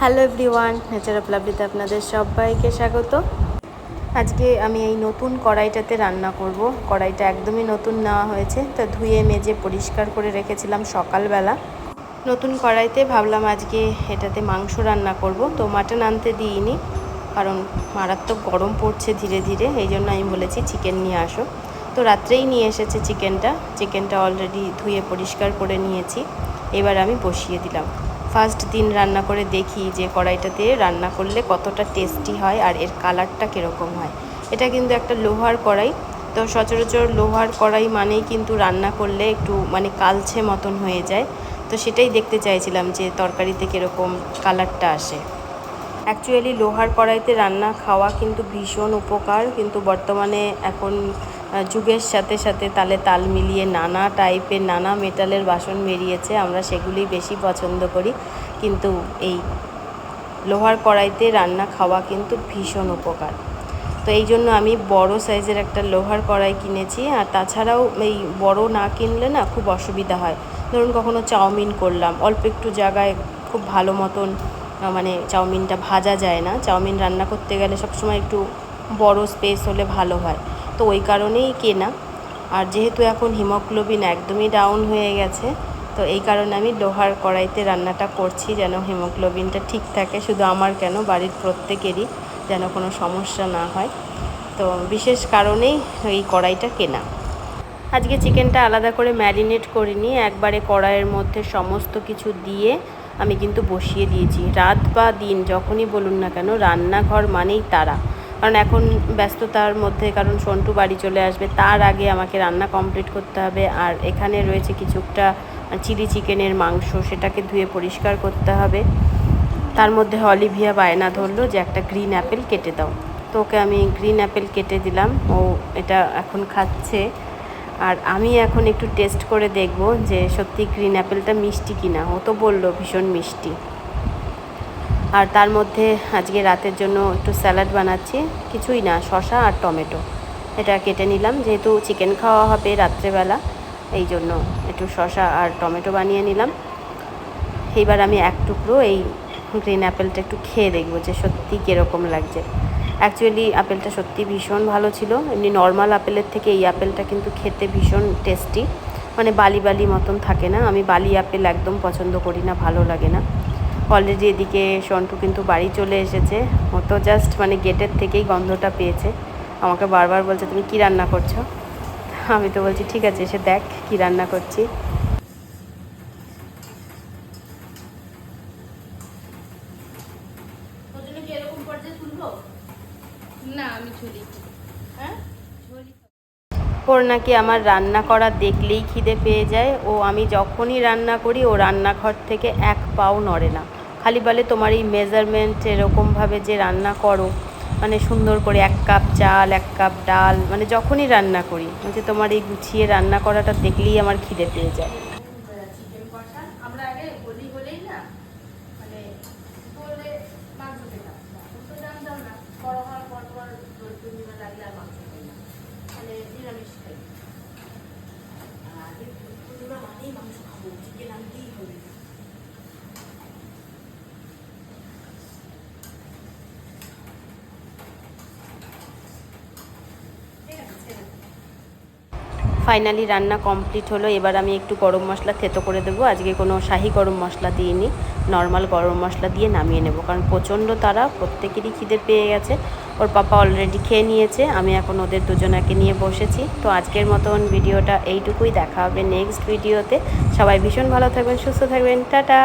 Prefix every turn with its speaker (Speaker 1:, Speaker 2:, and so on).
Speaker 1: Hello everyone nature of লাভলিতে আপনাদের সবাইকে স্বাগত। আজকে আমি এই নতুন কড়াইটাতে রান্না করব। কড়াইটা একদমই নতুন নেওয়া হয়েছে, তা ধুয়ে, মেজে, পরিষ্কার করে রেখেছিলাম সকালবেলা। নতুন কড়াইতে ভাবলাম আজকে এটাতে মাংস রান্না করব, তো মাটন আনতে দিইনি, কারণ মারাত্মক গরম পড়ছে ধীরে ধীরে, এই জন্য আমি বলেছি চিকেন নিয়ে আসো। তো রাত্রেই নিয়ে এসেছে চিকেনটা চিকেনটা অলরেডি ধুয়ে পরিষ্কার করে নিয়েছি, এবার আমি বসিয়ে দিলাম। ফার্স্ট দিন রান্না করে দেখি যে কড়াইটাতে রান্না করলে কতটা টেস্টি হয় আর এর কালারটা কীরকম হয়। এটা কিন্তু একটা লোহার কড়াই, তো সচরাচর লোহার কড়াই মানেই কিন্তু রান্না করলে একটু মানে কালছে মতন হয়ে যায়। তো সেটাই দেখতে চাইছিলাম যে তরকারিতে কীরকম কালারটা আসে। অ্যাকচুয়ালি লোহার কড়াইতে রান্না খাওয়া কিন্তু ভীষণ উপকার, কিন্তু বর্তমানে এখন যুগের সাথে সাথে তালে তাল মিলিয়ে নানা টাইপের নানা মেটালের বাসন বেরিয়েছে। আমরা সেগুলি বেশি পছন্দ করি। কিন্তু এই লোহার কড়াইতে রান্না খাওয়া কিন্তু ভীষণ উপকার। তো এই জন্য আমি বড় সাইজের একটা লোহার কড়াই কিনেছি। আর তাছাড়াও এই বড় না কিনলে না খুব অসুবিধা হয়। ধরুন কখনো চাউমিন করলাম, অল্প একটু জায়গায় খুব ভালো মতন মানে চাউমিনটা ভাজা যায় না। চাউমিন রান্না করতে গেলে সবসময় একটু বড় স্পেস হলে ভালো হয়। তো ওই কারণেই কেনা। আর যেহেতু এখন হিমোগ্লোবিন একদমই ডাউন হয়ে গেছে, তো এই কারণে আমি লোহার কড়াইতে রান্নাটা করছি যেন হিমোগ্লোবিনটা ঠিক থাকে। শুধু আমার কেন, বাড়ির প্রত্যেকেরই যেন কোনো সমস্যা না হয়। তো বিশেষ কারণেই এই কড়াইটা কেনা। আজকে চিকেনটা আলাদা করে ম্যারিনেট করিনি, একবারে কড়াইয়ের মধ্যে সমস্ত কিছু দিয়ে আমি কিন্তু বসিয়ে দিয়েছি। রাত বা দিন, যখনই বলুন না কেন, রান্নাঘর মানেই তারা। কারণ এখন ব্যস্ততার মধ্যে, কারণ সন্টু বাড়ি চলে আসবে, তার আগে আমাকে রান্না কমপ্লিট করতে হবে। আর এখানে রয়েছে কিছুটা চিলি চিকেনের মাংস, সেটাকে ধুয়ে পরিষ্কার করতে হবে। তার মধ্যে অলিভিয়া বায়না ধরলো যে, একটা গ্রিন অ্যাপেল কেটে দাও। তো ওকে আমি গ্রিন অ্যাপেল কেটে দিলাম। ও এটা এখন খাচ্ছে। আর আমি এখন একটু টেস্ট করে দেখব যে, সত্যি গ্রিন অ্যাপেলটা মিষ্টি কিনা? ও তো বলল ভীষণ মিষ্টি। আর তার মধ্যে আজকে রাতের জন্য একটু স্যালাড বানাচ্ছি। কিছুই না শশা আর টমেটো। এটা কেটে নিলাম, যেহেতু চিকেন খাওয়া হবে রাত্রেবেলা, এই জন্য একটু শশা আর টমেটো বানিয়ে নিলাম। এইবার আমি এক টুকরো এই গ্রিন অ্যাপেলটা একটু খেয়ে দেখব যে সত্যি কীরকম লাগছে। অ্যাকচুয়ালি আপেলটা সত্যি ভীষণ ভালো ছিল। এমনি নর্মাল আপেলের থেকে এই আপেলটা কিন্তু খেতে ভীষণ টেস্টি মানে বালি বালি মতন থাকে না। আমি বালি আপেল একদম পছন্দ করি না, ভালো লাগে না। অলরেডি এদিকে সন্টু কিন্তু বাড়ি চলে এসেছে। ও তো জাস্ট মানে গেটের থেকেই গন্ধটা পেয়েছে। আমাকে বারবার বলছে তুমি কী রান্না করছ? আমি তো বলছি ঠিক আছে এসে দেখ কী রান্না করছি।
Speaker 2: না আমি হ্যাঁ?
Speaker 1: ওর নাকি আমার রান্না করা দেখলেই খিদে পেয়ে যায়। ও আমি যখনই রান্না করি ও রান্নাঘর থেকে এক পাও নড়ে না। খালি বলে তোমার এই মেজারমেন্ট এরকমভাবে যে রান্না করো মানে সুন্দর করে এক কাপ চাল, এক কাপ ডাল মানে যখনই রান্না করি বলছে তোমার এই গুছিয়ে রান্না করাটা দেখলেই আমার খিদে পেয়ে যায়
Speaker 2: চিকেন কষা আমরা আগে বলি বলেই না মানে বলে মাংস খেতাম এখন তো জানতাম না বড় হওয়ার পর পর দোল পূর্ণিমা লাগলে আর মাংস খাই না মানে নিরামিষ খাই আর আগে দোল পূর্ণিমা মানেই মাংস খাব চিকেন আনতেই হবে ঠিক আছে ছেড়ে দে।
Speaker 1: ফাইনালি রান্না কমপ্লিট হলো, এবার আমি একটু গরম মশলা থেতো করে দেবো। আজকে কোনো শাহি গরম মশলা দিইনি, নর্মাল গরম মশলা দিয়ে নামিয়ে নেব, কারণ প্রচণ্ড তারা, প্রত্যেকেরই খিদে পেয়ে গেছে। ওর পাপা অলরেডি খেয়ে নিয়েছে, আমি এখন ওদের দুজনাকে নিয়ে বসেছি। তো আজকের মতন ভিডিওটা এইটুকুই, দেখা হবে নেক্সট ভিডিওতে। সবাই ভীষণ ভালো থাকবেন, সুস্থ থাকবেন, টাটা!